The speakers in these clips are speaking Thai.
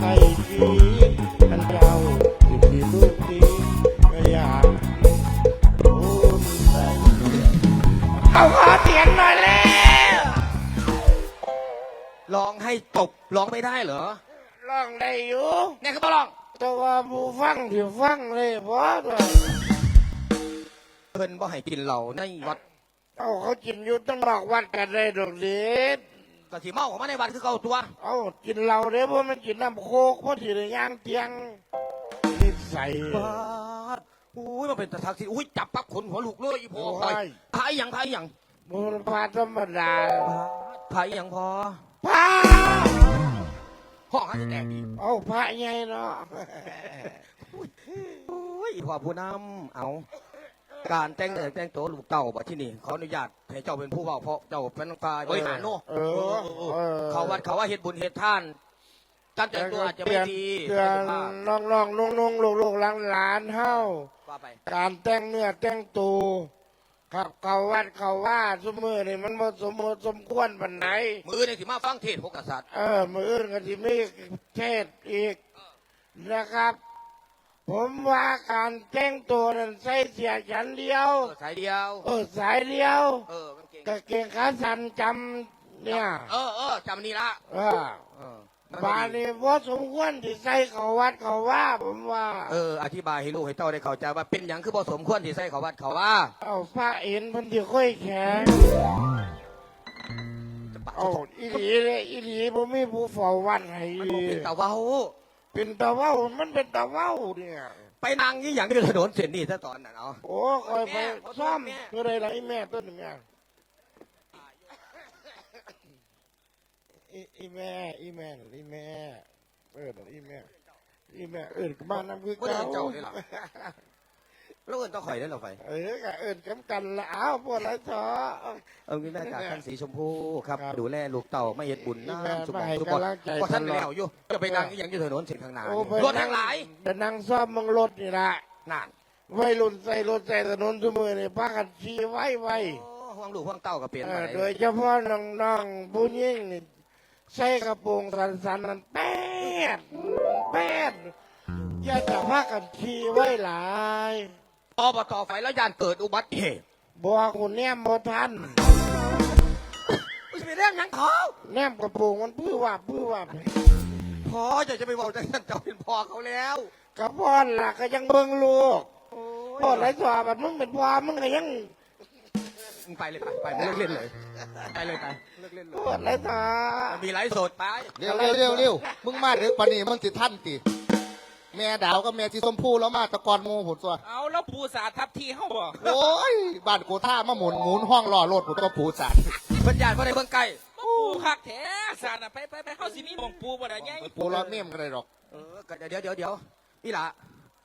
ให้ชีวิตมันเจ้าที่มีลูกดีก็อยากอุ่นใจเอาขอเสียงหน่อยแล้วร้องให้จบร้องไม่ได้เหรอร้องได้อยู่เนี่ยคือต้องร้องแต่ว่าผู้ฟังที่ฟังเลยเพราะว่าเพิ่นบ่ให้กินเหล้าในวัดเอาเขากินอยู่ตั้งหลอกวัดกันเลยดอกเด็ด ก็สิเมาของมาในวัดคือเก่าตัว เอากินเหล้าเด้อเพราะมันกินน้ำโคกเพราะที่ได้ย่างเตียงนิสัย บาดอุ้ยมันเป็นตะทักสิอุ้ยจับปั๊บขนหัวลุกเลยอีพอโอ้ย ไปพายยังพายยังบุรพาธรรมดาพายยังพอพระห้องให้แตกดีเอาพระใหญ่เนาะอุ้ยพอผู้นำเอา การแต่งเนื้อแต่งตัวลูกเต่าบัดที่นี่ขออนุญาตให้เจ้าเป็นผู้เว้าเพราะเจ้าเป็นฝ่ายบริหารโน่เออเออเขาวัดเขาว่าเฮ็ดบุญเฮ็ดท่านการแต่งตัวอาจจะไม่ดีเตือนน้องน้องนุ่งนุ่งลูกลูกหลานหลานเฮาว่าไปการแต่งเนื้อแต่งตัวครับเขาวัดเขาว่าสมมือนี่มันบ่สมมติสมควรปันไหนมือในสิมาฟังเทศน์พวกกษัตริย์เออมืออื่นก็ที่มีเทศอีกนะครับ ผมว่าการแต่งตัวนั้นใส่เสียฉันเดียว เออสายเดียว เออสายเดียวเออกางเกงกางเกงขาสั้นจำเนี่ยเออเออจำนี่ละเออเออบานนี้ว่าสมควรที่ใส่เขาวัดเขาว่า ผมว่าเอออธิบายให้ลูกให้เต้าได้เข้าใจว่าเป็นหยังคือบ่สมควรที่ใส่เขาวัดเขาว่าเอาพระเอ็นเพันที่ค่อยแข็งจะปะเอาอีหลีเลยอีหลีผมมีผู้เฝ้าวัดให้มันบ่เป็นตาเว้า เป็นตะเว้ามันเป็นตะเว้าเนี่ย ไปนั่งยี่หยังที่ถนนเส้นนี้ซะตอนนั้นเอาโอ้คอยไปแม่ขอโทษซ่อมแม่เพื่ออะไรล่ะไอ้แม่ต้นแม่อีอีแม่อีแม่อีแม่เอออีแม่อีแม่เอินกับบ้านน้ำคือบ่ได้เก่าเจ้านี่ล่ะ แล้วเอิ้นต้องข่อยได้อเหรอไฟเออก็เอินกำกันละอ้าวพวกไรท้อ เออมีแม่จากคันสีชมพูครับ ครับดูแลลูกเต่าไม่เฮ็ดบุญแม่น้ำสุขมาให้ทุกคนกำลังใจเพราะท่านตลอดแล้วอยู่จะไปนั่งยี่หยังที่ถนนเส้นข้างหน้าโอ้นี่ไป รถทั้งหลายไปนั่งซ่อมเมึงรถนี่ละนั่นวัยรุ่นใส่รถใส่ถนนทุกมือนี่พากันขี่ไว้ไว้โอ้ห่วงลูกห่วงเต้าก็เปลี่ยนเอไปอโดยเฉพาะน้องๆผู้หญิงนี่ใส่กระโปรงสั้นๆนั่นแป๊ดแป๊ดอย่าจะพากันขี่ไว้หลาย อบตไฟแล้วยานเกิดอุบัติเหตุบอกคุณแนมบ่ทันไม่ใช่เป็นเรื่องหยังเขาแนมกระโปรงมันพื้อว่าพื้อว่าพอจะจะไปบอกจังนั้นเจ้าเป็นพ่อเขาแล้วกระพอนล่ะก็ยังเบิ่งลูกโอ้พ่อไรสวบัดมึงเป็นพ่อมึงก็ยังมึงไปเลยไปไปมึงเลิกเล่นเลย ไปเลยไปเลิกเล่นเลยพ่อไรสวมีไลฟ์สดไป เร็วเร็วเร็วเร็วมึงมาเด็กปานนี้มึงสิท่านติ แม่ดาวกับแม่ที่สมพูแล้วมาตะกอนหมูผุดตัวเอาแล้วปูสาทับที่เขาบอกโอ้ยบ้านกูท่ามาหมุนหมุนห้องรอรถผุดตัวผูสันเพิ่นญาติเพิ่นได้เบิ่งใกล้ปูคักแท้สาดน่ะไปไปไปเข้าสิมีหมองปูบ่ได้ยังปูรอเมี่ยมกันเลยหรอกเออก็เดี๋ยวเดี๋ยวเดี๋ยวนี่ล่ะ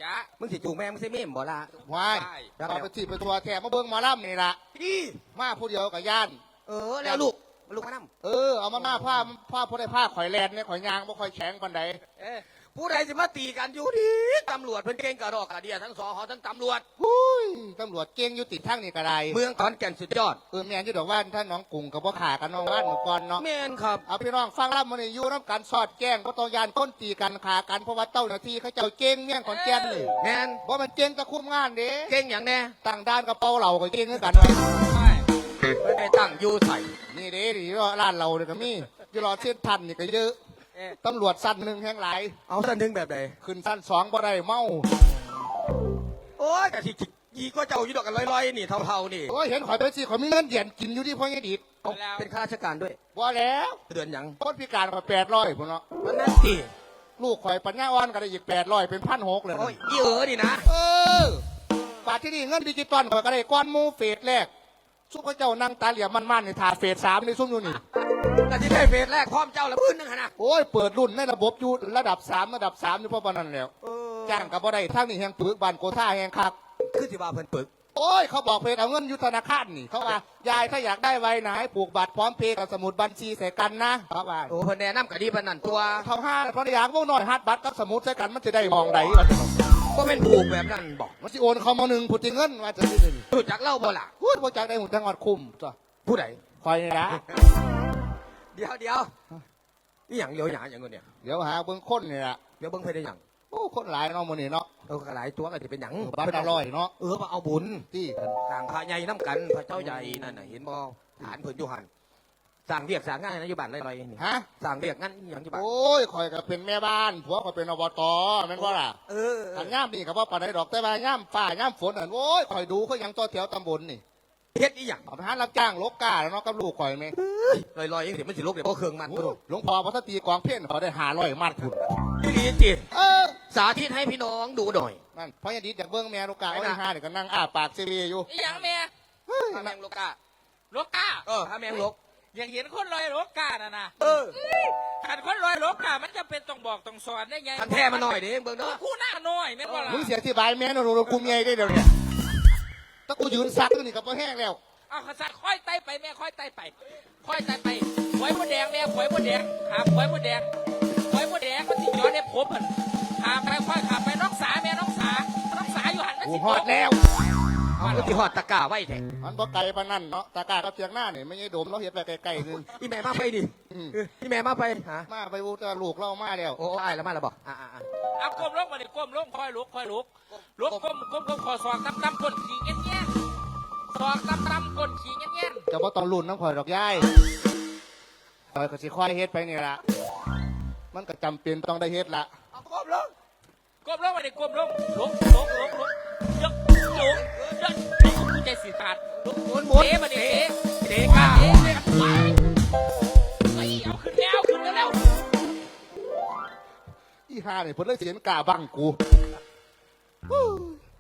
จ้ามึงสิจูงแม่มึงสิเม่มบ่ล่ะวายครับเอาไปที่ไปทัวร์แถมมาเบิ้งหมาล่ำนี่ละพี่มาผู้เดียวกับย่าน เออแล้วลูกลูกมานํเออเอามาหน้าผ้าผ้าผู้ได้ผ้าข่อยแลนเนี่ยข่อยยางบ่ข่อยแข็งปันใดเอ้ย ผู้ใดสิมาตีกันอยู่ดีตำรวจเพิ่นเก่งกระดอกกระเดียทั้งสอหอทั้งตำรวจ หุ้ยตำรวจเก่งอยู่ติดทั้งนี่กระไดเมืองขอนแก่นสุดยอดเออแม่นอยู่ดอกว่านท่านน้องกุ้งกับพ่อขากันน้องว่านหมู่ก่อนเนาะแม่นครับ เอาพี่น้องฟังล่ำมันนี่อยู่น้ำกันสอดแจ้งก็ต้องยานก้นตีกันขากันเพราะว่าเจ้าหน้าที่เขาเจ้าเก่งเมี่ยงขอนแก่นนี่แม่นว่ามันเก่งตะคุ่มงานเด้เก่งอย่างแน่ต่างด้านกระเป๋าเหล่าก็เก่งคือกันไว้ไม่เพิ่นได้ตั้งอยู่ใส่นี่เด้ดิร้านเราเนี่ยก็มีอยู่รอเส้นพันนี่ก็เยอะ เอ้ยตำรวจสั้นหนึ่งแห่งหลาย เอาสันถึงแบบใดขึ้นสั้นสองบ่ได้เมาโอ้ยกะสิยีก็เจ้าอยู่ดอกกันลอยๆนี่เท่าๆนี่โอ้ยเห็นข่อยไปสิข่อยมีเงินเหรียญกินอยู่ที่พ่อยี่ดิดเอาเป็นข้าราชการด้วยว่าแล้วเดือนหยังคนพิการข่อยแปดร้อยพุ่นเนาะมันนั่นสิลูกข่อยปัญญาอ่อนก็ได้อีกแปดร้อยเป็นพันหกเลยนะโอ้ยอีเออนี่นะเออป่าที่นี่เงินดิจิตอลข่อยก็ได้ก้อนหมูเฟสแรก ซุปเปอร์เจ้านั่งตาเหลี่ยมมันๆในถาเฟสสามในซุ่มอยู่นี่กะสิได้เฟสแรกพร้อมเจ้าละพื้นหนึงหั่นนะโอ้ย เปิดรุ่นในระบบอยู่ระดับสามระดับสามนี่เพราะปานนั้นแล้วเออจ้างกับบ่ได้ทั้งนี่แหงปึกบานโกท่าแหงคัก คือสิว่าเพิ่นปึกโอ้ย เขาบอกเพจเอาเงินอยุธนาคารนี่ เขาว่ายายถ้าอยากได้ไว้นะให้ผูกบัตรพร้อมเพย์กับสมุดบัญชีใส่กันนะเขาว่าโอ้เพิ่นแนะนำกะดีปานนั้นตัว เขาห้าเพราะอยากพวกน้อยฮัดบัตรกับสมุดใส่กันมันจะได้มองไหนวะ ก็เป็นผูกแบบนั้นบอกมันสิโอนเขามาหนึ่งผู้ที่เงินว่าจะได้นี่รู้จักเล่าบ่ล่ะพูดพวกจากได้หุ่นทั้งอดคุ้มจ้ะผู้ใดคอยนี่นะเดี๋ยวเดี๋ยวนี่หยังเลี้ยวหยาอย่างเงี้ยเนี่ยเดี๋ยวหาเบิ่งคนนี่ล่ะเดี๋ยวเบิ่งไปได้หยังโอ้คนหลายเนาะมื้อนี้เนาะเออกระหลายตัวก็จะเป็นหยังบ้านอร่อยเนาะเออมาเอาบุญที่ต่างพระใหญ่น้ำกันพระเจ้าใหญ่นั่นน่ะเห็นบ่ฐานเพิ่นอยู่หัน สั่งเรียกสั่งงานนะอยู่บ้านลอยๆนี่ฮะ สั่งเรียกงานอหย่างอยู่บ้านโอ้ยข่อยก็เป็นแม่บ้านผัวข่อยเป็นอบตแม่นบ่ล่ะเอออันย่ามนี่ก็บ่ปานใดดอกแต่ว่าย่ามฟ้าย่ามฝนอันโอ้ยข่อยดูเขายังต่อแถวตำบลนี่เฮ็ดอีหยังเอาไปหารับจ้างลกกาแล้วเนาะกับลูกข่อยแม่ลอยๆยังเดี๋ยวมันสิลกเดี๋ยวบ่เครื่องมันโอ้บ่รู้หลวงพ่อพระตรีกองเพี้ยนเขาได้500มัดพุ่นอีหลีจิเออสาธิตให้พี่น้องดูหน่อย นั่นเพราะอยันดีจากเบิ้งแม่ลูกกาไปเอานะไอ้ห้าเนี่ยก็นั่งอ้าปากซีรีอยู่ อีหยังแม่พระแมงลกกาลกกาเออพระแมงลก อยากเห็นคนลอยลกกาน่ะนะเออขันคนลอยลกกามันจะเป็นต้องบอกต้องสอนได้ไงทันแท้มาหน่อยดิเบิ่งเอเด้ออคู่หน้าน้อยแม่นบ่ล่ะมึงเสียที่บายแม่นรู้กูเมียได้เดี๋ยวเนี้ถ้ากูยืนซักอยู่นี่ก็บ่แห้งแล้วเอาขสัตค่อยไต่ไปแม่ค่อยไต่ไป ค่อยไต่ไปหวยมดแดงแม่หวยมดแดงหามหวยมดแดงหวยมดแดงมันสิย้อนในผมมันหามไปค่อยขับไปน้องสาแม่น้องสาน้องสาอยู่หันมันกูสิหอดแล้ว เอาก็สิฮอดตะกร้าไว้แท้มันบ่ไกลปานนั้นเนาะตากากับเพียงหน้าเนี่ยไม่ใช่โดมเราเห็นไปไกลๆนึงอีแม่มาไปดิอืมเอออีแม่มาไปหามาไปวูแตลูกเรามาแล้วโอ้อ้ายแล้วมาแล้วบ่อ่าอ่าเอาก้มลงมาดิก้มลงค่อยลุกค่อยลุกลุกก้มก้มก้มคอซองตั้มตั้มก้นขี้เงี้ยเงี้ยซองตั้มตั้มก้นขี้เงี้ยเงี้ยจะบ่ต้องรุ่นน้ำข่อยดอกยายข่อยก็สิค่อยเฮ็ดไปนี่ล่ะมันก็จำเป็นต้องได้เฮ็ดละเอาก้มลงก้มลงมาดิก้มลงลุกลุกลุกลุกยกลุกยกกู ใจสีขาดลุกหมุนหมุนเตะมาดิเตะเตะก้าเตะเลยไปเฮ้ยเอาขึ้นแล้วขึ้นแล้ว อีห่าเนี่ยเพิ่นเลยเสียนกาบังกู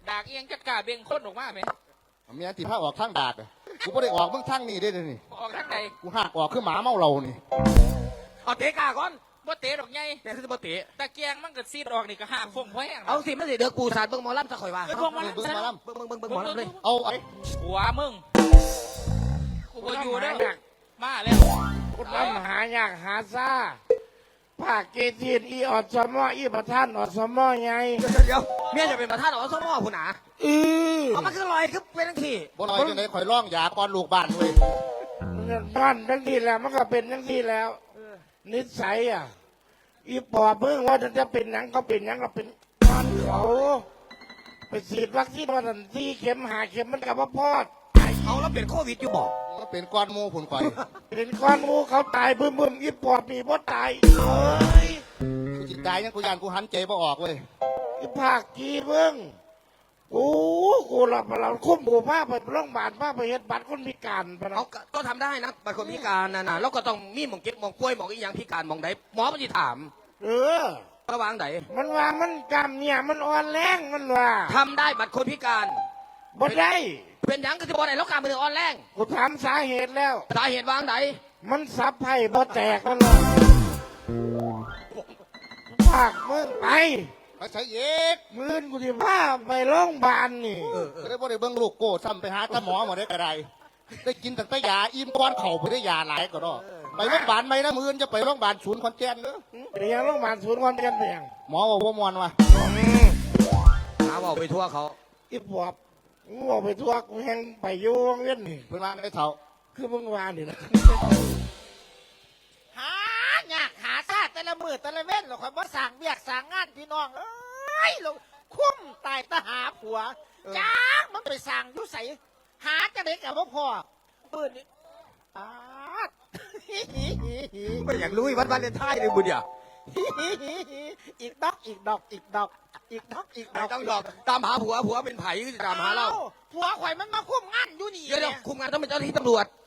ดากเอียงจะกล้าเบ่งคนออกมาไหมเมียที่พาออกทางดากอะกูบ่ได้ออกมึงทางนี้ได้เลยนี่ออกทางไหนกูหักออกคือหมาเมาเรานี่ เอาเตะก้าก่อน บ่เตะดอกไงแต่คือบ่เตะตะเกียงมันก็ซีดออกนี่ก็ห้ามฟงพ่อแห้งเอาสิมันสิเดือกปูสาดเบิ่งหมอลำซะข่อยว่าเออพวกมันเบิ่งมาลเบิ่งเบิ่งเบิ่งเบิ่งหมอลำเลยำเอาไอ้หัวมึงกูก็อยู่เด้อมาแล้วคุณน้ำหายากหาซาภาคเกจีนอีออดสมออีประท่านออดสมอไงเดี๋ยวเดี๋ยวเมียจะเป็นประธานอสมพุ่นน่ะอือเอามาคือลอยคือเป็นจังซี่บ่ลอยจังไดข่อยร้องยาก่อนลูกบ้านเว้ยมันท่านทั้งทีแล้วมันก็เป็นทั้งทีแล้ว นิสัยอะ อีปอบเพิ่งว่าจะเป็นหยังก็เป็นหยังก็เป็นนอนเขาไปฉีดวัคซีนวันนั้นที่เข็มหาเข็มมันกับว่าพอดเอาแล้วเป็นโควิดอยู่บ่มันเป็นก้อนหมูผุนข่อยเป็นก้อนหมูเขาตายบึ้มบึ้มอีปอบมีบ่ตายเอ้ยกูจิตใจยังกูยานกูหันใจบ่ออกเว้ยอีภาคกีเบิ้ง กูกูหลับมาเราคุ้มกูพาไปโรงพยาบาลพาไปเฮ็ดบัตรคนพิการไปเอาเนาะก็ก็ทำได้นะบางคนพิการน่ะนะแล้วก็ต้องมีหมองเก็บหมองป่วยหมองอีหยังพิการหมองใดหมอมันสิถามเออ ระวางไหนมันว่ามันกล้ามเนี่ยมันอ่อนแรงมันว่าทำได้บัตรคนพิการ บ่ได้เป็นหยังก็สิบ่ได้แล้วการมืออ่อนแรงกูถามสาเหตุแล้ว สาเหตุวางไหนมันซับไผ่บ่แตกมันว่าภาคมึงไป ไปใช้เย็กมื้อนกูสิพาไปโรงพยาบาลนี่เออเอก็อได้บ่ได้เบิ่งลูกโก้ซ้ำไปหาตาหมอหมดได้กระไรได้กินแต่แต่ยาอิ่มก้อนเข่าไปได้ยาหลายก็ดอกไปโรงพยาบาลไหมนะมืออนจะไปโรงพยาบาลศูนย์ขอนแก่นเด้อเดี๋ยวโรงพยาบาลศูนย์คนกันเพียงหมอบอกว่ามวนว่ะหาเว่าไปทั่วเขาอีปอบกูบอกไปทั่วกูแหงไปอยู่โรงเรียนนี่เพิ่นว่าได้เท่าคือมึงว่านี่นะ แต่ละมือแต่ละเว้นหรอกคอยบ่สั่งเบียกสั่งงานพี่น้องเอ้ยเราคุ้มตายตาหาผัวจ้างมันไปสั่งอยุใสหาจะได้กับว่าพ่อปืนนี่ปาด ไม่อยากรู้อีวันวาเลนไทน์เลยบุญเดียวอีกดอกอีกดอกอีกดอก อีกดอกอีกดไม่อกต้องหลอกตามหาผัวผัวเป็นไผ่ก็จะตามหาเราอ้ผัวข่อยมันมาคุ้มงานอยู่นี่เดี๋ยวเดี๋ยวคุมงานต้องเป็นเจ้าหน้าที่ตำรวจ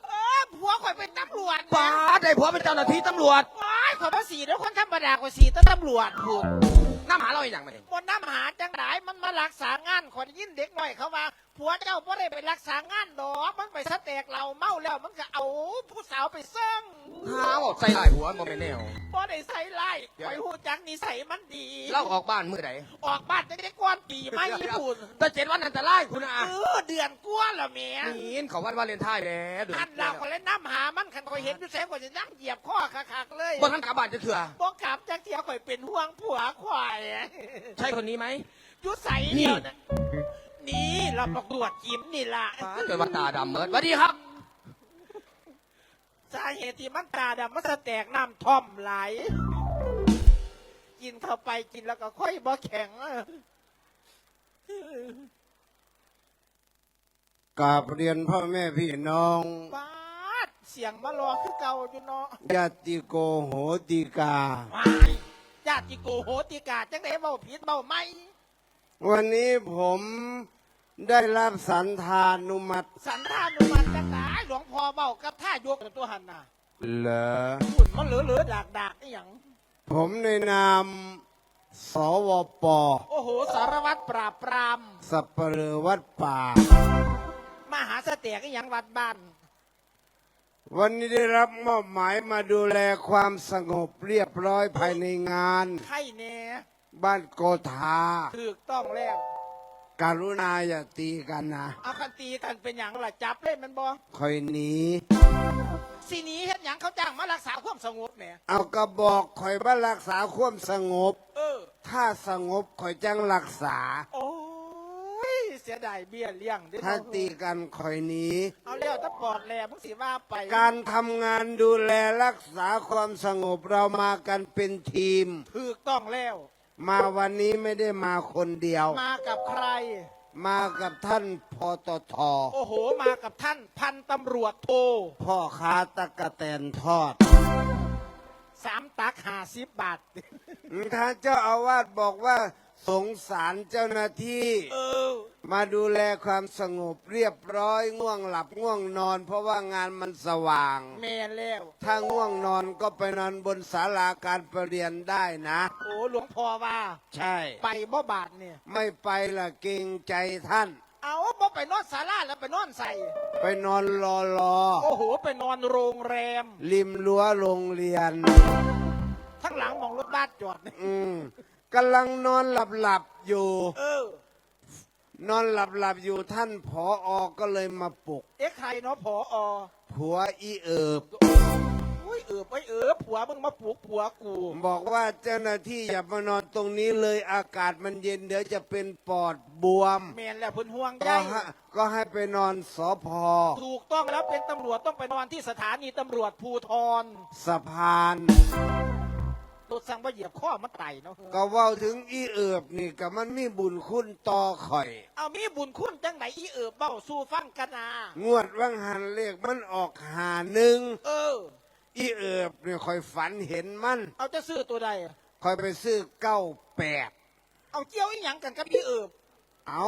เออ ผัวข่อยเป็นตำรวจป้าดได้ผัวเป็นเจ้าหน้าที่ตำรวจ ว้ายข่อยมาสีแล้วคนธรรมดากว่าสีแต่ตำรวจผูกน้ำหาเราอีกอย่างมาเนี่ยบนน้ำหาจังไดมันมารักษางานคนยินเด็กหน่อยเขาว่าผัวเจ้าพ่ได้ไปรักษางานดอกมันไปสเต็กเราเมาแล้วมันก็เอาผู้สาวไปเซิ่ง หาบอกใส่หลายผัวโมเมนแนวพ่ ได้ใส่ไล่คอยหูจักนิสัยมันดีเราออกบ้านมือไหนออกบ้านจะได้ก้อนปีไม่ญี่ปุ่นแต่เจ็ดวันอันตรายคุณอาเออเดือนกว่าแล้วแม่นี่เขาวันวาเลนไทน์แล้วเดือนท่านเราคนเล่นน้ำหามันคันคอยเห็นอยู่แสงกว่าจะนั่งเหยียบข้อคักๆเลยบนท่านกลับบ้านจะเถื่อบอกกลับจากเที่ยวข่อยเป็นห่วงผัวควายใช่คนนี้ไหม ยุใส่เดียวนะนี่เราประกวดยิ้มนี่ล่ะป้าดเกิดว่าตาดำเมิดสวัสดีครับ สาเหตุที่มันตาดำมันสแตกน้ำท่อมไหล กินเข้าไปกินแล้วก็ค่อยบ่แข็งกราบเรียนพ่อแม่พี่น้องบาดเสียงมารอคือเก่าอยู่เนาะญาติโกโหติกาวายญาติโกโหติกาจังไดเบาผิดเบาไม่วันนี้ผมได้รับสันธานุมัติ สันทานุมันจังได หลวงพ่อเบากับท่ายกตัวหันน่ะเหรอหุ่นมันเหลือเหลือดากดากๆอหย่างผมในนามสวปโอ้โหสารวัตรปราบปราม สัปเหร่อวัดป่า มหาสเตียกอหย่างวัดบ้าน วันนี้ได้รับมอบหมายมาดูแลความสงบเรียบร้อยภายในงาน ไข่แน่บ้านโกธาถูกต้องแล้ว การุณาอย่าตีกันนะเอาคันตีกันเป็นอย่างล่ะจับเล่นมันบ่คอยหนีสีนี้เฮ็ดหยังเขาจ้างมารักษาความสงบแหมเอากระบอกคอยบ้านรักษาความสงบ เออ ถ้าสงบคอยจังรักษา โอ้ยเสียดายเบี้ยเลี้ยงเด้อถ้าตีกันคอยหนีเอาแล้วถ้าปอดแหลมึงสิว่าไปการทำงานดูแลรักษาความสงบเรามากันเป็นทีม ถูกต้องแล้ว มาวันนี้ไม่ได้มาคนเดียว มากับใคร มากับท่านพอตทโอ้โห มากับท่านพันตำรวจโทพ่อค้าตะกะแตนทอดสามตักห้าสิบบาท ท่านเจ้าอาวาสบอกว่า สงสารเจ้าหน้าที่ เออ มาดูแลความสงบเรียบร้อยง่วงหลับง่วงนอน เพราะว่างานมันสว่าง แม่นแล้ว ถ้าง่วงนอนก็ไปนอนบนศาลาการประเรียนได้นะ โอ้หลวงพ่อว่า ใช่ ไปบ่บาทเนี่ย ไม่ไปละเกรงใจท่าน เอาบ่ไปนอนศาลาแล้วไปนอนใส่ ไปนอนรอรอโอ้โห ไปนอนโรงแรม ริมรั้วโรงเรียนข้างหลังมองรถบัสจอดเนี่ย อืม กำลังนอนหลับหลับๆอยู่ เออนอนหลับหลับๆอยู่ท่านผออก็เลยมาปลุกเอ๊ะใครเนาะผออผัวอีเอิบ อุ้ยเอิบไอ้เอิบผัวมึงมาปลุกผัวกู บอกว่าเจ้าหน้าที่อย่ามานอนตรงนี้เลยอากาศมันเย็นเดี๋ยวจะเป็นปอดบวม แมนแล้วเพิ่นห่วงใยก็ให้ก็ให้ไปนอนสอพอถูกต้องแล้วเป็นตำรวจต้องไปนอนที่สถานีตำรวจภูทร สะพาน ตัวสั่งว่าเหยียบข้อมันไต่เนาะก็เว่าถึงอีเอิบนี่ก็มันมีบุญคุณต่อข่อย เอามีบุญคุณจังไหนอีเอิบเบ้าสู้ฟังกันนางวดว่างหันเลขมันออกหาหนึ่งเออ อีเอิบเนี่ยข่อยฝันเห็นมันเอาจะซื้อตัวใด ข่อยไปซื้อเก้าแปดเอาเกี่ยวอีหยังกันกับอีเอิบเอา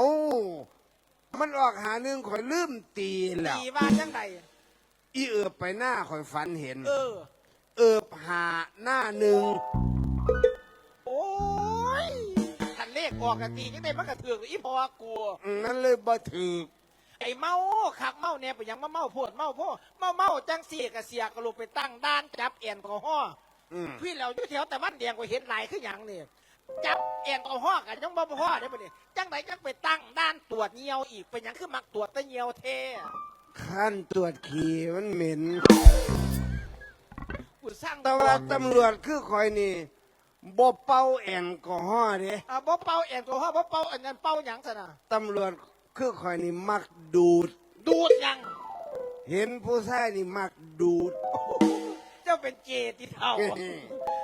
มันออกหาหนึ่งข่อยลืมตีแล้วตีว่าจังไหนอีเอิบไปหน้าข่อยฝันเห็น เออ เอิบหาหน้าหนึ่งโอ้ยทันเลขออกกันตีจังไดมันกระเถือกอีพอกูนั่นเลยบ่ถือไอ้เมาขักเมาเนี่ยไปหยังมาเมาโพดเมาโพดเมาเมาจังเสียกะเสียกระลูกไปตั้งด้านจับแอนกอฮอล์อืมพี่เราอยู่แถวแต่บ้านแดงก็เห็นหลายขึ้นอหย่างนี่จับแอนกอฮอล์กันยังบ่พอได้ปะเนี่ยจังไหนจังไปตั้งด้านตรวจเงียวอีกเป็นหยังคือมักตรวจแตะเงียวเทขั้นตรวจขี่มันเหม็น กูสร้างแต่ว่าตำรวจคือคอยนี่บ่เป่าแอลกอฮอล์เด้อ่าบ่เป่าแอนกอฮอล์บ่เป่าอันนั้นเป่าหยังซะนะตำรวจคือคอยนี่มักดูด ดูดหยัง เห็นผู้ชายนี่มักดูด เจ้าเป็นเกย์ที่เท่า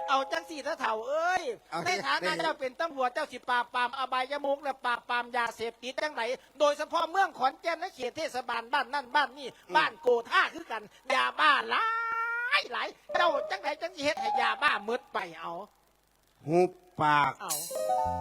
เอาจังสี่ถ้าเถ่าเอ้ยเอาในฐานะเจ้าเป็นตำรวจเจ้าสิปราบปรามอบายมุกและปราบปรามยาเสพติดจังไหนโดยเฉพาะเมืองขอนแก่นและเขตเทศบาลบ้านนั่นบ้านนี่บ้านโกท่าคือกันยาบ้าหลา ยหลายเจ้าจังไหนจังสิเฮ็ดให้ยาบ้ามืดไปเอาหุบปาก เอา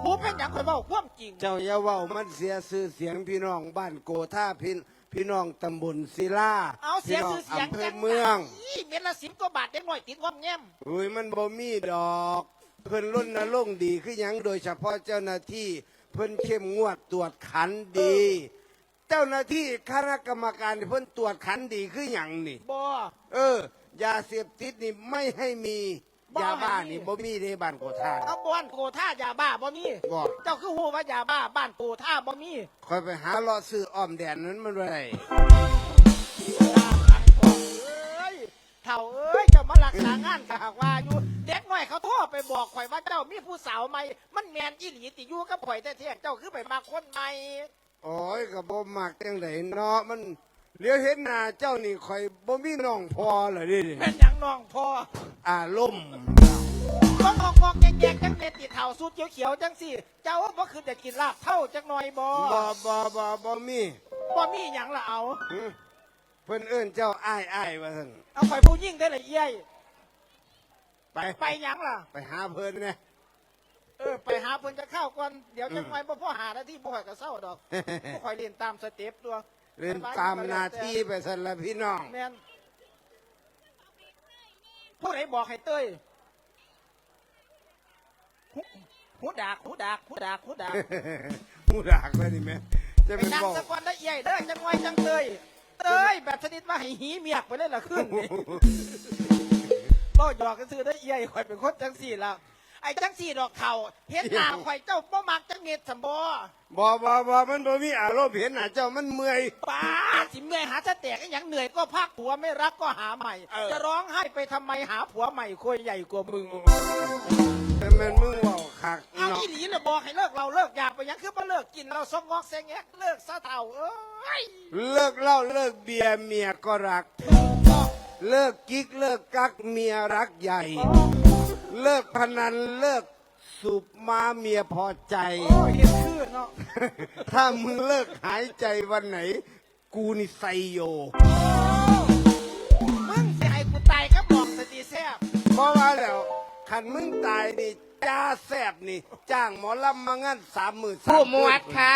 ผู้เป็นอย่างคอยบอกความจริง เจ้าอย่าเว้ามันเสียชื่อเสียงพี่น้องบ้านโกท่าพินพี่น้องตำบลศิลาเอาเสียพี่น้ชื่อเสียงอำเภจัองเมือง อีเม็ดละสิบกว่าบาทเด็กน้อยติดความแง้มอุ้ยมันบ่มีดอก เพิ่นรุ่นนรงค์ดีคือหยังโดยเฉพาะเจ้าหน้าที่ เพิ่นเข้มงวดตรวจขันดี เจ้าหน้าที่คณะกรรมการที่เพิ่นตรวจขันดีคือหยังนี่ บ่เออ ยาเสพติดนี่ไม่ให้มีบ่ยาบ้าให้มี นี่บ่มีในบ้านโกท่าเอาบ้านโกท่ายาบ้าบ่มีบ่เจ้าคือหูว่ายาบ้าบ้านโกท่าบ่มีคอยไปหาเลาะซื้ออ้อมแดนนั้นมันบ่ได้เอ้ยเถ่าเอ้ยเจ้ามารักษางานกะหากว่าอยู่เด็กน้อยเขาโทรไปบอกข่อยว่าเจ้ามีผู้สาวใหม่มันแมนอีหลีติอยู่กับข่อยแท้ๆเจ้าคือไปมาคนใหม่โอ้ยก็บ่มักจังไดเนาะมัน เดี๋ยวเห็นหน้าเจ้านี่คอยบ่มีน้องพอเหรอดิเป็นหยังน้องพ่ออารมณ์ก็งอกงอกแยกๆจังเม็ดติดเท่าสุดเขียวๆจังสิเจ้าบ่คือจะกินลาบเท่าจังหน่อยบ่บ่บ่บ่บ่มีบ่มีหยังละเอา หึเพิ่นเอิ้นเจ้าอ้ายอ้ายว่าซั่นเอาไปผู้ยิ่งได้ละเอี้ยยไปไปหยังล่ะ ไปหาเพิ่นนะ เออไปหาเพิ่นจะเข้าก่อนเดี๋ยวจังหน่อยบ่พอหาหน้าที่บ่ค่อยก็เศร้าดอก บ่ค่อยเรียนตามสเต็ปตัว เล่นตามหน้าที่ไปซั่นละพี่น้องแม่นผู้ใดบอกให้เต้ยหูหูดากหูดากหูดากหูดากหูดากเลยนี่แม่จะไปเป็นนั่งบอกสักวันได้ใหญ่เด้อจังไว้จังเตยเต้ยแบบชนิดว่าให้หีเมียกไปเลยละครึ่งนี่ บ่หยอกกันซื้อได้ใหญ่ข่อยเป็นคนจังสี่แล้ว ไอ้จังสี่ดอกเข่าเห็นหน้าข่อยเจ้าบ่มักจังเม็ดสมบ่บ่บ่บ่มันบ่มีอารมณ์เห็นหน้าเจ้ามันเมื่อย ป้าสิเมื่อยหาจะแตกก็ยังเหนื่อยก็พักผัวไม่รักก็หาใหม่ เออ จะร้องไห้ไปทำไมหาผัวใหม่คุยใหญ่กว่ามึงแต่แม่นมึงเว้าคักเอาเนาะอีหลีน่ะบอกให้เลิกเราเลิกอยากไปยังคือมาเลิกกินเราซอกงอกแซงแอกเลิกซะเท่าเอ้ยเลิกเหล้าเลิกเบียร์เมียก็รัก เลิกกิ๊กเลิกกักเมียรักใหญ่ เลิกพนันเลิกสูบมาเมียพอใจ โอ้ยเห็นคือเนาะถ้ามึงเลิกหายใจวันไหน กูนี่ไซโย มึงสิให้กูตายก็บอกสติแซ่บเพราะว่าแล้วขันมึงตายนี่จ้าแซบนี่ จ้างหมอลำมางั้นสามหมื่นผู้หมวดขา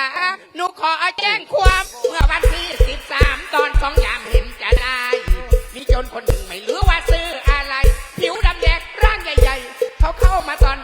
หนูขอแจ้งความเมื่อวันที่ 13 ตอนสองยามเห็นจะได้ มีโจรคนหนึ่งไม่รู้ว่าซื้อ talk how my son